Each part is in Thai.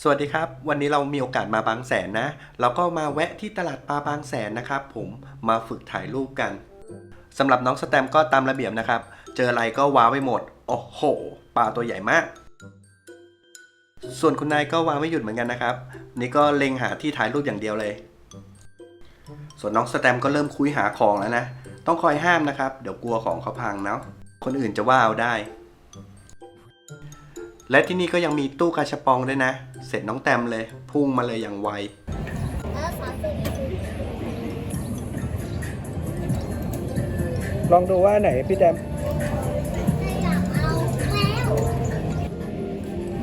สวัสดีครับ วันนี้เรามีโอกาสมาบางแสนนะ เราก็มาแวะที่ตลาดปลาบางแสนนะครับผมมาฝึกถ่ายรูปกันสำหรับน้องสแตมก็ตามระเบียบนะครับ เจออะไรก็ว้าวไปหมด โอ้โหปลาตัวใหญ่มาก ส่วนคุณนายก็วางไม่หยุดเหมือนกันนะครับ นี่ก็เล็งหาที่ถ่ายรูปอย่างเดียวเลย ส่วนน้องสแตมก็เริ่มคุยหาของแล้วนะ ต้องคอยห้ามนะครับ เดี๋ยวกลัวของเขาพังเนาะคนอื่นจะว่าเอาได้ และที่นี่ก็ยังมีตู้กาชาปองด้วยนะ เสร็จน้องแตมเลย พุ่งมาเลยอย่างไวแล้วสามสิบลองดูว่าไหนพี่แตมอยากเอาแล้ว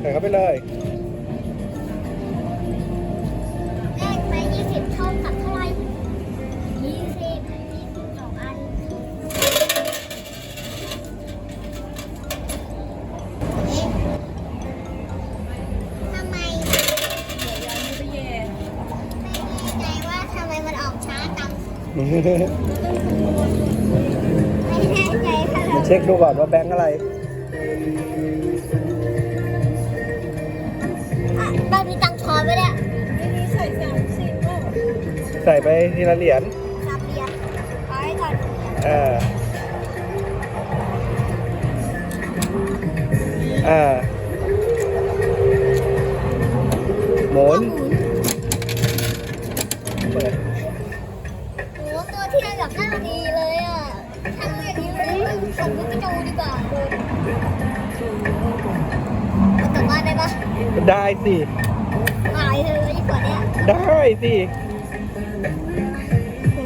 ใส่เข้าไปเลย ไม่แน่ใจค่ะเช็คดูก่อนว่าแบงค์อะไรบ้านมีตังค์ทอนไปเนี่ยไม่มีใส่สามสิบใส่ไปทีละเหรียญสามเหรียญเอาไว้ก่อนเอ่าอ่าหมุนเปิดโอ้ ตัวที่ระดับหน้าดีเลยอะทำอย่างนี้เลยส่งลูกกระจูดีกว่าเอากลับบ้านได้ปะได้สิ หายเลยดีกว่าเนี้ยได้สิ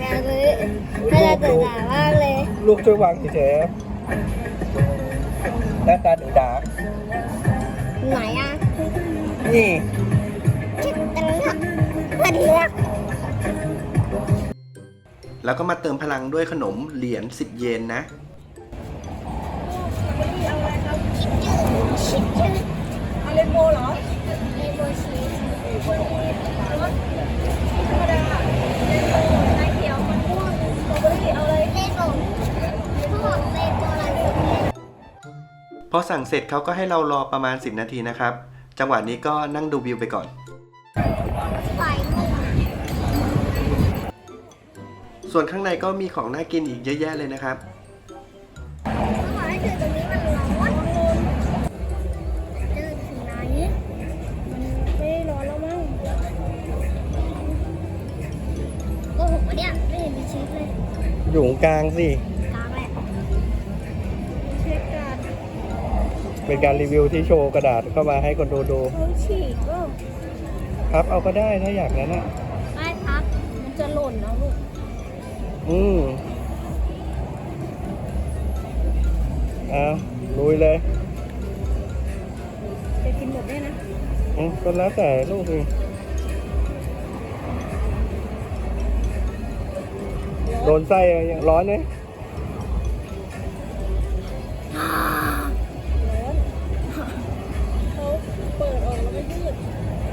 งานเลยถ้าจะตื่นสายมากเลย ลูกช่วยวางเฉยๆหน้าตาดุดาไหนอะนี่ คิดตังค์ค่ะพอดีละ แล้วก็มาเติมพลังด้วยขนมเหรียญ10 เยนนะ ชิคจืดเอาเลนโบเหรอเลโบชีสธรรมดาเลนโบนายเขียวมันม่วงสตรอเบอรี่เอาเลยเลโบพวกเลโบอะไรพวกนี้พอสั่งเสร็จเขาก็ให้เรารอประมาณ 10 นาทีนะครับ จังหวะนี้ก็นั่งดูวิวไปก่อน ส่วนข้างในก็มีของน่ากินอีกเยอะแยะเลยนะครับ ขอให้เจอตรงนี้มันร้อนเดินถึงไหนมันไม่ร้อนแล้วมั้งโกหกปะเนี่ยไม่เห็นมีชีสเลยอยู่ตรงกลางสิ กลางแหละเช็คการเป็นการรีวิวที่โชว์กระดาษเข้ามาให้คนดูดูเขาฉีกก็ครับเอาก็ได้ถ้าอยากนั้นนะไม่พักมันจะหล่นนะลูก อืมเอาลุยเลยจะกินหมดได้นะอืมก็แล้วแต่ลูกเองโดนไส้ยังร้อนเลยร้อนเขาเปิดออกแล้วก็ยืด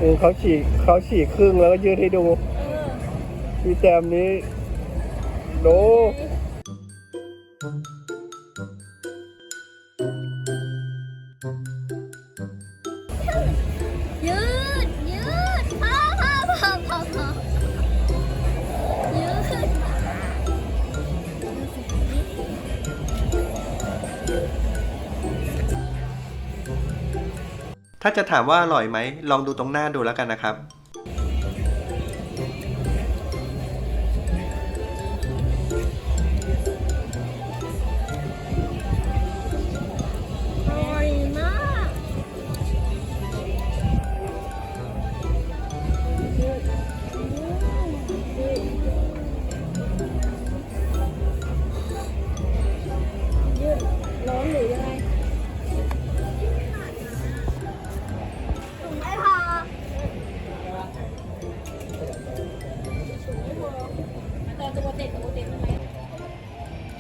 อืมเขาฉีกเขาฉีกครึ่งแล้วก็ยืดให้ดู เออ พี่แจมนี้ ดูยืด ยืดพอพอพอพอพอยืดถ้าจะถามว่าอร่อยไหม ลองดูตรงหน้าดูแล้วกันนะครับ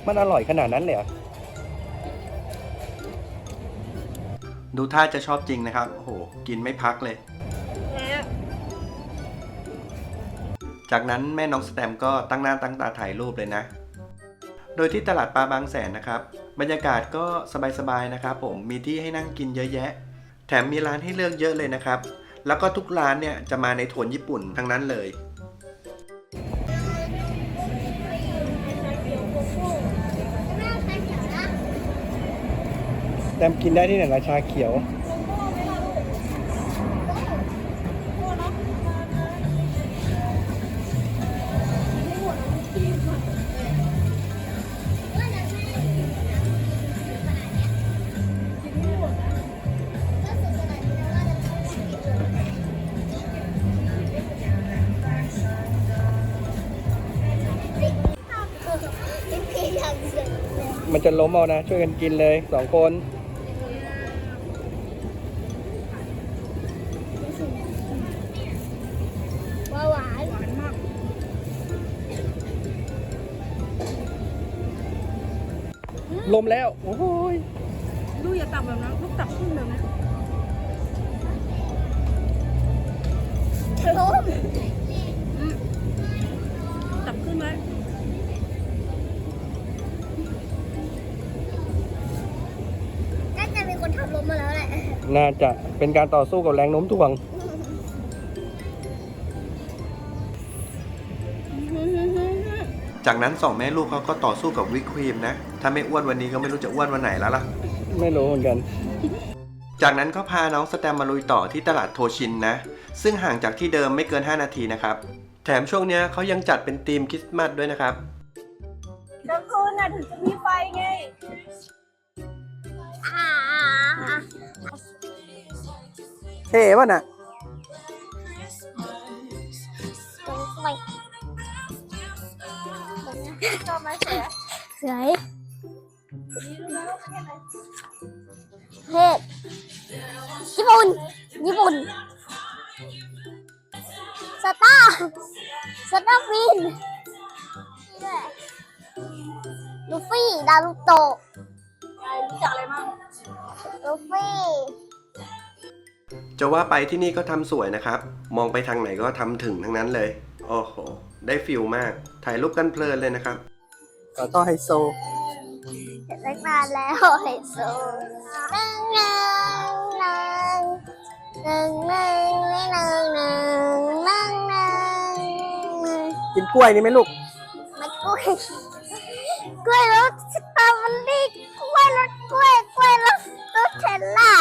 มันอร่อยขนาดนั้นเลยเหรอดูท่าจะชอบจริงนะครับ โอ้โห กินไม่พักเลย จากนั้นแม่น้องสแตมก็ตั้งหน้าตั้งตาถ่ายรูปเลยนะ โดยที่ตลาดปลาบางแสนนะครับ บรรยากาศก็สบายๆนะครับ ผม มีที่ให้นั่งกินเยอะแยะ แถมมีร้านให้เลือกเยอะเลยนะครับ แล้วก็ทุกร้านเนี่ยจะมาในโทนญี่ปุ่นทั้งนั้นเลย แต่กินได้ที่ไหนราชาเขียว มันจะล้มเอานะ ช่วยกันกินเลยสองคน ล้มแล้ว โอ้ยลูกอย่าตับแบบนั้นลูกตับครึ่งแบบนั้นล้มตับครึ่งแล้วน่าจะมีคนทำล้มมาแล้วแหละ น่าจะเป็นการต่อสู้กับแรงโน้มถ่วง จากนั้นสองแม่ลูกเขาก็ต่อสู้กับวิปครีมนะ ถ้าไม่อ้วนวันนี้ก็ไม่รู้จะอ้วนวันไหนแล้วล่ะ ไม่รู้เหมือนกัน จากนั้นก็พาน้องสแตมมาลุยต่อที่ตลาดโทชินนะ ซึ่งห่างจากที่เดิมไม่เกิน 5 นาทีนะครับ แถมช่วงเนี้ยเขายังจัดเป็นธีมคริสต์มาสด้วยนะครับกลางคืนน่ะถึงจะมีไฟไงอ่าเท่ป่ะน่ะ ชอบไหมเสือสวยเฮ็ดญี่ปุ่น ญี่ปุ่น สตาร์สตาร์วินนี่แหละลูฟี่ ดารุโตะรู้จักอะไรมั่งลูฟี่จะว่าไปที่นี่ก็ทำสวยนะครับ มองไปทางไหนก็ทำถึงทั้งนั้นเลย โอ้โห ได้ฟิลมาก ถ่ายรูปกันเพลินเลยนะครับก็ต้องไฮโซ เห็นตั้งนานแล้วไฮโซนังนังนังนังนังนังนังนังนังกินกล้วยนี่ไหมลูก มันกล้วยกล้วยรสสตรอเบอรี่กล้วยรสกล้วยกล้วยรสนูเทลล่า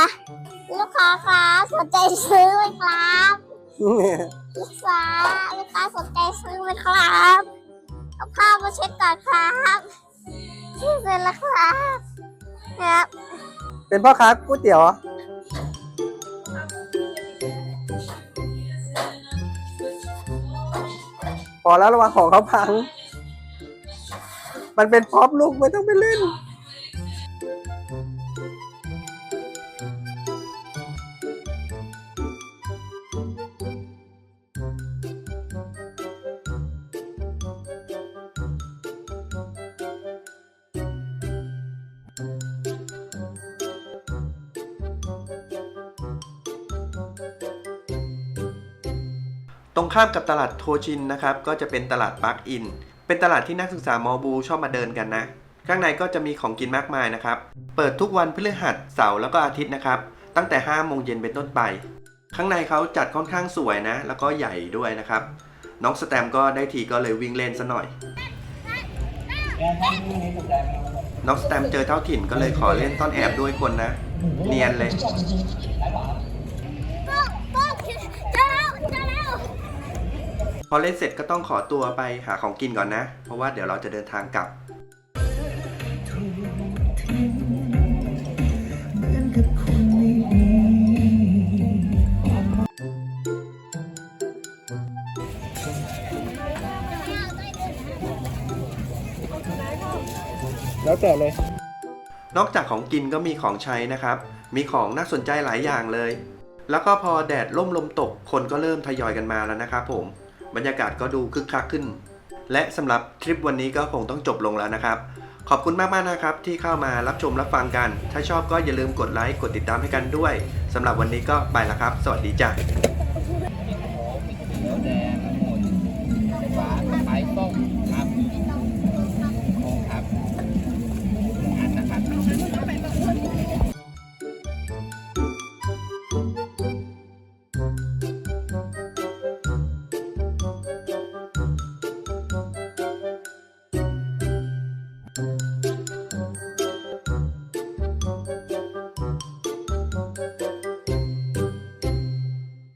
ลูกค้าคะสนใจซื้อไหมครับ ลูกค้าลูก ค้าสนใจซื้อไหมครับเอาผ้ามาเช็ดก่อนครับเสร็จแล้วครับครับ เป็นพ่อค้าก๋วยเตี๋ยวเหรอพอแล้วระวังของเขาพัง มันเป็นพร็อพลูกไม่ต้องไปเล่น รงข้ามกับตลาดโทชินนะครับก็จะเป็นตลาดปาร์คอิน เป็นตลาดที่นักศึกษามอบูชอบมาเดินกันนะ ข้างในก็จะมีของกินมากมายนะครับ เปิดทุกวันพฤหัสเสาร์แล้วก็อาทิตย์นะครับ ตั้งแต่5โมงเย็นเป็นต้นไป ข้างในเขาจัดค่อนข้างสวยนะ แล้วก็ใหญ่ด้วยนะครับ น้องสแตมก็ได้ทีก็เลยวิ่งเล่นซะหน่อย น้องสแตมเจอเจ้าถิ่นก็เลยขอเล่นต้อนแอบด้วยคนนะ เนียนเลย พอเล่นเสร็จก็ต้องขอตัวไปหาของกินก่อนนะ เพราะว่าเดี๋ยวเราจะเดินทางกลับ แล้วแต่เลย นอกจากของกินก็มีของใช้นะครับ มีของน่าสนใจหลายอย่างเลย แล้วก็พอแดดล่มลมตกคนก็เริ่มทยอยกันมาแล้วนะครับผม บรรยากาศก็ดูคึกคักขึ้น และสำหรับทริปวันนี้ก็คงต้องจบลงแล้วนะครับ ขอบคุณมากๆนะครับที่เข้ามารับชมรับฟังกัน ถ้าชอบก็อย่าลืมกดไลค์กดติดตามให้กันด้วยสำหรับวันนี้ก็ไปแล้วครับ สวัสดีจ้ะ